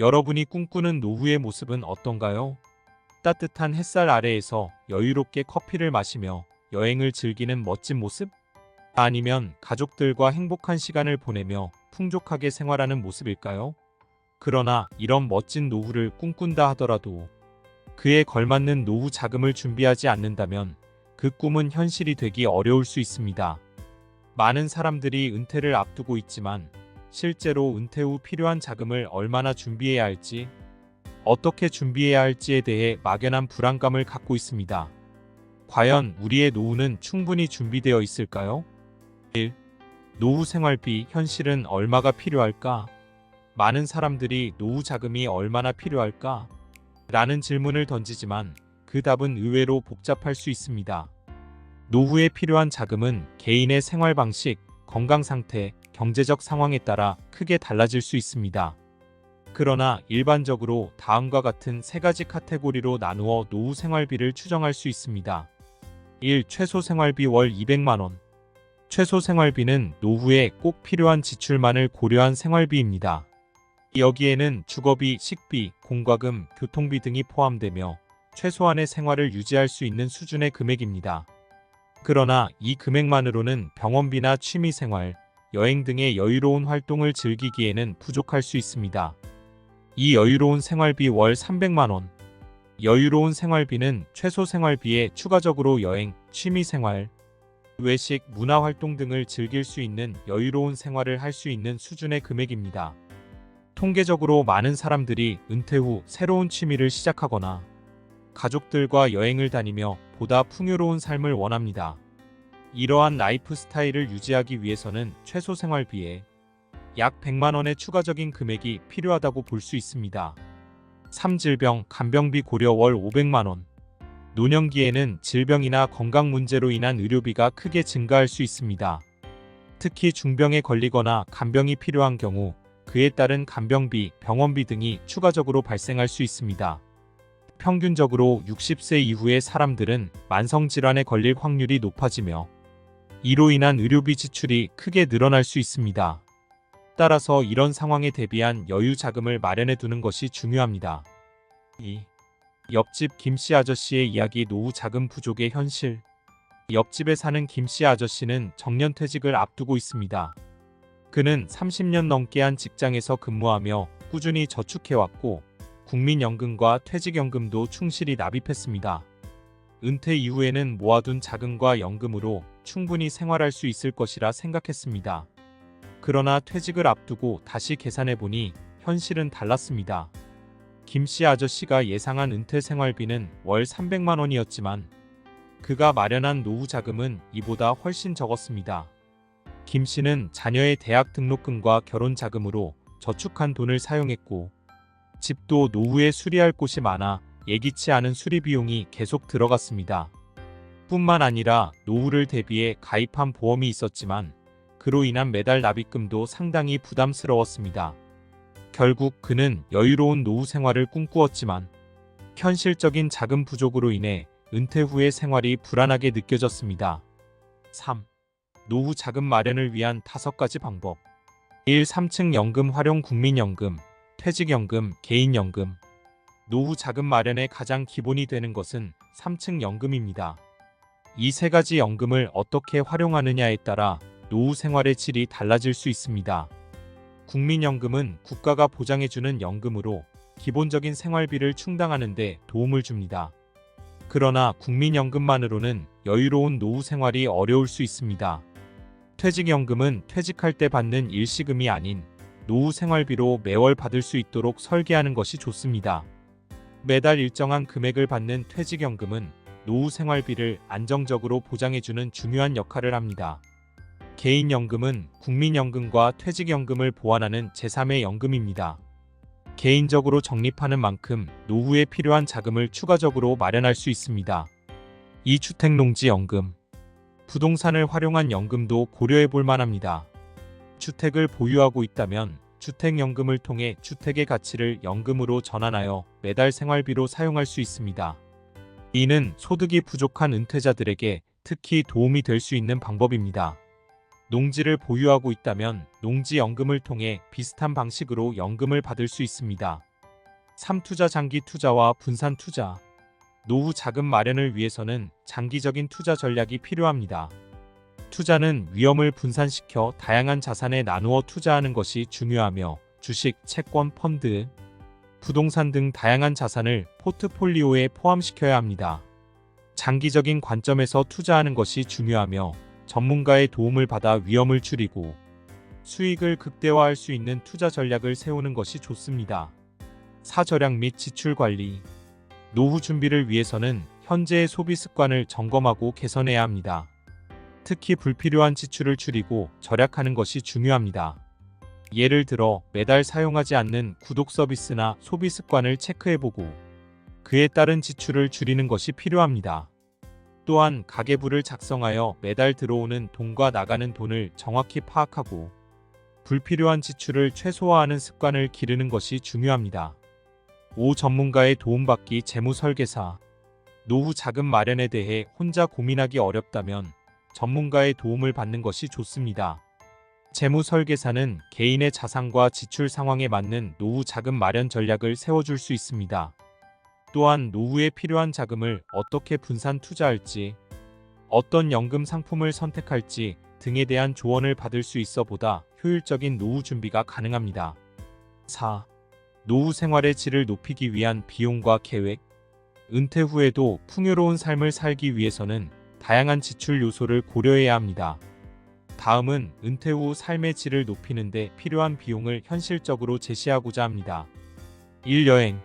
여러분이 꿈꾸는 노후의 모습은 어떤가요? 따뜻한 햇살 아래에서 여유롭게 커피를 마시며 여행을 즐기는 멋진 모습? 아니면 가족들과 행복한 시간을 보내며 풍족하게 생활하는 모습일까요? 그러나 이런 멋진 노후를 꿈꾼다 하더라도 그에 걸맞는 노후 자금을 준비하지 않는다면 그 꿈은 현실이 되기 어려울 수 있습니다. 많은 사람들이 은퇴를 앞두고 있지만 실제로 은퇴 후 필요한 자금을 얼마나 준비해야 할지, 어떻게 준비해야 할지에 대해 막연한 불안감을 갖고 있습니다. 과연 우리의 노후는 충분히 준비되어 있을까요? 1. 노후 생활비 현실은 얼마가 필요할까? 많은 사람들이 노후 자금이 얼마나 필요할까? 라는 질문을 던지지만 그 답은 의외로 복잡할 수 있습니다. 노후에 필요한 자금은 개인의 생활 방식, 건강 상태, 경제적 상황에 따라 크게 달라질 수 있습니다. 그러나 일반적으로 다음과 같은 세 가지 카테고리로 나누어 노후 생활비를 추정할 수 있습니다. 1. 최소 생활비 월 200만원. 최소 생활비는 노후에 꼭 필요한 지출만을 고려한 생활비입니다. 여기에는 주거비, 식비, 공과금, 교통비 등이 포함되며 최소한의 생활을 유지할 수 있는 수준의 금액입니다. 그러나 이 금액만으로는 병원비나 취미생활, 여행 등의 여유로운 활동을 즐기기에는 부족할 수 있습니다. 이 여유로운 생활비 월 300만원. 여유로운 생활비는 최소 생활비에 추가적으로 여행, 취미생활, 외식, 문화활동 등을 즐길 수 있는 여유로운 생활을 할 수 있는 수준의 금액입니다. 통계적으로 많은 사람들이 은퇴 후 새로운 취미를 시작하거나 가족들과 여행을 다니며 보다 풍요로운 삶을 원합니다. 이러한 라이프 스타일을 유지하기 위해서는 최소 생활비에 약 100만 원의 추가적인 금액이 필요하다고 볼 수 있습니다. 3질병 간병비 고려 월 500만 원. 노년기에는 질병이나 건강 문제로 인한 의료비가 크게 증가할 수 있습니다. 특히 중병에 걸리거나 간병이 필요한 경우 그에 따른 간병비, 병원비 등이 추가적으로 발생할 수 있습니다. 평균적으로 60세 이후의 사람들은 만성질환에 걸릴 확률이 높아지며 이로 인한 의료비 지출이 크게 늘어날 수 있습니다. 따라서 이런 상황에 대비한 여유 자금을 마련해 두는 것이 중요합니다. 2. 옆집 김씨 아저씨의 이야기 노후 자금 부족의 현실. 옆집에 사는 김씨 아저씨는 정년퇴직을 앞두고 있습니다. 그는 30년 넘게 한 직장에서 근무하며 꾸준히 저축해왔고 국민연금과 퇴직연금도 충실히 납입했습니다. 은퇴 이후에는 모아둔 자금과 연금으로 충분히 생활할 수 있을 것이라 생각했습니다. 그러나 퇴직을 앞두고 다시 계산해보니 현실은 달랐습니다. 김씨 아저씨가 예상한 은퇴 생활비는 월 300만 원이었지만 그가 마련한 노후 자금은 이보다 훨씬 적었습니다. 김 씨는 자녀의 대학 등록금과 결혼 자금으로 저축한 돈을 사용했고 집도 노후에 수리할 곳이 많아 예기치 않은 수리 비용이 계속 들어갔습니다. 뿐만 아니라 노후를 대비해 가입한 보험이 있었지만 그로 인한 매달 납입금도 상당히 부담스러웠습니다. 결국 그는 여유로운 노후 생활을 꿈꾸었지만 현실적인 자금 부족으로 인해 은퇴 후의 생활이 불안하게 느껴졌습니다. 3. 노후 자금 마련을 위한 다섯 가지 방법. 1. 3층 연금 활용 국민연금, 퇴직연금, 개인연금. 노후 자금 마련의 가장 기본이 되는 것은 3층 연금입니다. 이 세 가지 연금을 어떻게 활용하느냐에 따라 노후 생활의 질이 달라질 수 있습니다. 국민연금은 국가가 보장해주는 연금으로 기본적인 생활비를 충당하는 데 도움을 줍니다. 그러나 국민연금만으로는 여유로운 노후 생활이 어려울 수 있습니다. 퇴직연금은 퇴직할 때 받는 일시금이 아닌 노후 생활비로 매월 받을 수 있도록 설계하는 것이 좋습니다. 매달 일정한 금액을 받는 퇴직연금은 노후 생활비를 안정적으로 보장해주는 중요한 역할을 합니다. 개인연금은 국민연금과 퇴직연금을 보완하는 제3의 연금입니다. 개인적으로 적립하는 만큼 노후에 필요한 자금을 추가적으로 마련할 수 있습니다. 이 주택농지연금 부동산을 활용한 연금도 고려해 볼 만합니다. 주택을 보유하고 있다면 주택연금을 통해 주택의 가치를 연금으로 전환하여 매달 생활비로 사용할 수 있습니다. 이는 소득이 부족한 은퇴자들에게 특히 도움이 될 수 있는 방법입니다. 농지를 보유하고 있다면 농지연금을 통해 비슷한 방식으로 연금을 받을 수 있습니다. 3투자 장기 투자와 분산 투자. 노후 자금 마련을 위해서는 장기적인 투자 전략이 필요합니다. 투자는 위험을 분산시켜 다양한 자산에 나누어 투자하는 것이 중요하며 주식, 채권, 펀드, 부동산 등 다양한 자산을 포트폴리오에 포함시켜야 합니다. 장기적인 관점에서 투자하는 것이 중요하며 전문가의 도움을 받아 위험을 줄이고 수익을 극대화할 수 있는 투자 전략을 세우는 것이 좋습니다. 사절약 및 지출 관리. 노후 준비를 위해서는 현재의 소비 습관을 점검하고 개선해야 합니다. 특히 불필요한 지출을 줄이고 절약하는 것이 중요합니다. 예를 들어 매달 사용하지 않는 구독 서비스나 소비 습관을 체크해보고 그에 따른 지출을 줄이는 것이 필요합니다. 또한 가계부를 작성하여 매달 들어오는 돈과 나가는 돈을 정확히 파악하고 불필요한 지출을 최소화하는 습관을 기르는 것이 중요합니다. 5. 전문가의 도움받기 재무 설계사 노후 자금 마련에 대해 혼자 고민하기 어렵다면 전문가의 도움을 받는 것이 좋습니다. 재무 설계사는 개인의 자산과 지출 상황에 맞는 노후 자금 마련 전략을 세워줄 수 있습니다. 또한 노후에 필요한 자금을 어떻게 분산 투자할지, 어떤 연금 상품을 선택할지 등에 대한 조언을 받을 수 있어 보다 효율적인 노후 준비가 가능합니다. 4. 노후 생활의 질을 높이기 위한 비용과 계획. 은퇴 후에도 풍요로운 삶을 살기 위해서는 다양한 지출 요소를 고려해야 합니다. 다음은 은퇴 후 삶의 질을 높이는데 필요한 비용을 현실적으로 제시하고자 합니다. 1. 여행.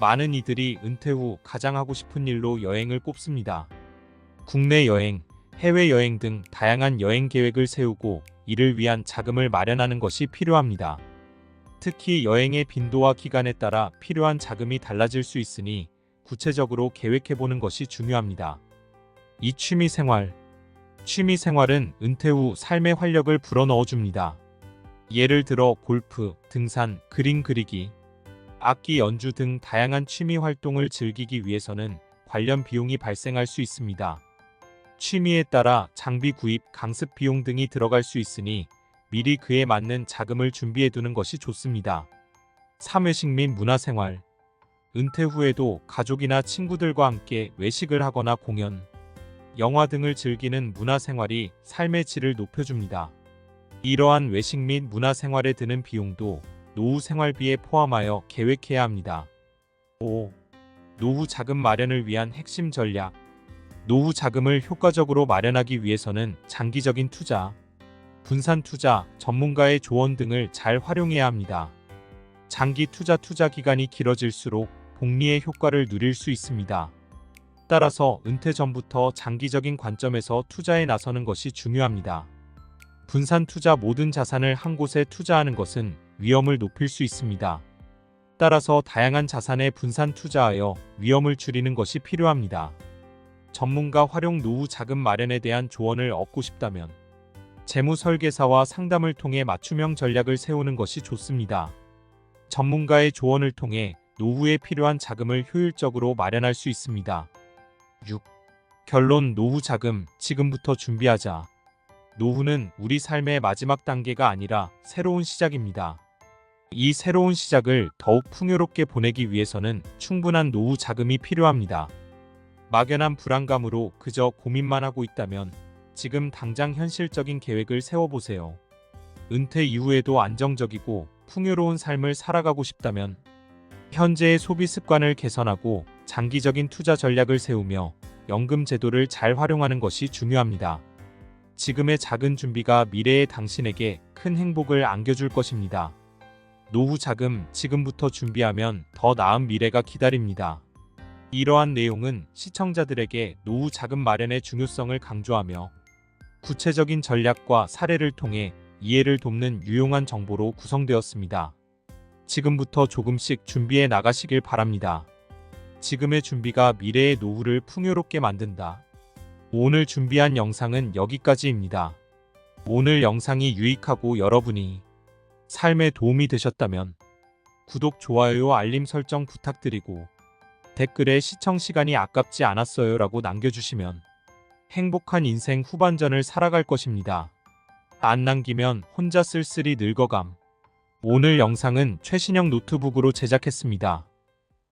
많은 이들이 은퇴 후 가장 하고 싶은 일로 여행을 꼽습니다. 국내 여행, 해외 여행 등 다양한 여행 계획을 세우고 이를 위한 자금을 마련하는 것이 필요합니다. 특히 여행의 빈도와 기간에 따라 필요한 자금이 달라질 수 있으니 구체적으로 계획해 보는 것이 중요합니다. 이 취미 생활. 취미 생활은 은퇴 후 삶의 활력을 불어넣어 줍니다. 예를 들어 골프, 등산, 그림 그리기, 악기 연주 등 다양한 취미 활동을 즐기기 위해서는 관련 비용이 발생할 수 있습니다. 취미에 따라 장비 구입, 강습 비용 등이 들어갈 수 있으니 미리 그에 맞는 자금을 준비해 두는 것이 좋습니다. 3회식 및 문화생활. 은퇴 후에도 가족이나 친구들과 함께 외식을 하거나 공연, 영화 등을 즐기는 문화생활이 삶의 질을 높여줍니다. 이러한 외식 및 문화생활에 드는 비용도 노후 생활비에 포함하여 계획해야 합니다. 5. 노후 자금 마련을 위한 핵심 전략. 노후 자금을 효과적으로 마련하기 위해서는 장기적인 투자, 분산 투자, 전문가의 조언 등을 잘 활용해야 합니다. 장기 투자 투자 기간이 길어질수록 복리의 효과를 누릴 수 있습니다. 따라서 은퇴 전부터 장기적인 관점에서 투자에 나서는 것이 중요합니다. 분산 투자 모든 자산을 한 곳에 투자하는 것은 위험을 높일 수 있습니다. 따라서 다양한 자산에 분산 투자하여 위험을 줄이는 것이 필요합니다. 전문가 활용 노후 자금 마련에 대한 조언을 얻고 싶다면 재무 설계사와 상담을 통해 맞춤형 전략을 세우는 것이 좋습니다. 전문가의 조언을 통해 노후에 필요한 자금을 효율적으로 마련할 수 있습니다. 6. 결론 노후 자금 지금부터 준비하자. 노후는 우리 삶의 마지막 단계가 아니라 새로운 시작입니다. 이 새로운 시작을 더욱 풍요롭게 보내기 위해서는 충분한 노후 자금이 필요합니다. 막연한 불안감으로 그저 고민만 하고 있다면 지금 당장 현실적인 계획을 세워보세요. 은퇴 이후에도 안정적이고 풍요로운 삶을 살아가고 싶다면 현재의 소비 습관을 개선하고 장기적인 투자 전략을 세우며 연금 제도를 잘 활용하는 것이 중요합니다. 지금의 작은 준비가 미래의 당신에게 큰 행복을 안겨줄 것입니다. 노후 자금 지금부터 준비하면 더 나은 미래가 기다립니다. 이러한 내용은 시청자들에게 노후 자금 마련의 중요성을 강조하며 구체적인 전략과 사례를 통해 이해를 돕는 유용한 정보로 구성되었습니다. 지금부터 조금씩 준비해 나가시길 바랍니다. 지금의 준비가 미래의 노후를 풍요롭게 만든다. 오늘 준비한 영상은 여기까지입니다. 오늘 영상이 유익하고 여러분이 삶에 도움이 되셨다면 구독, 좋아요, 알림 설정 부탁드리고 댓글에 시청 시간이 아깝지 않았어요 라고 남겨주시면 행복한 인생 후반전을 살아갈 것입니다. 안 남기면 혼자 쓸쓸히 늙어감. 오늘 영상은 최신형 노트북으로 제작했습니다.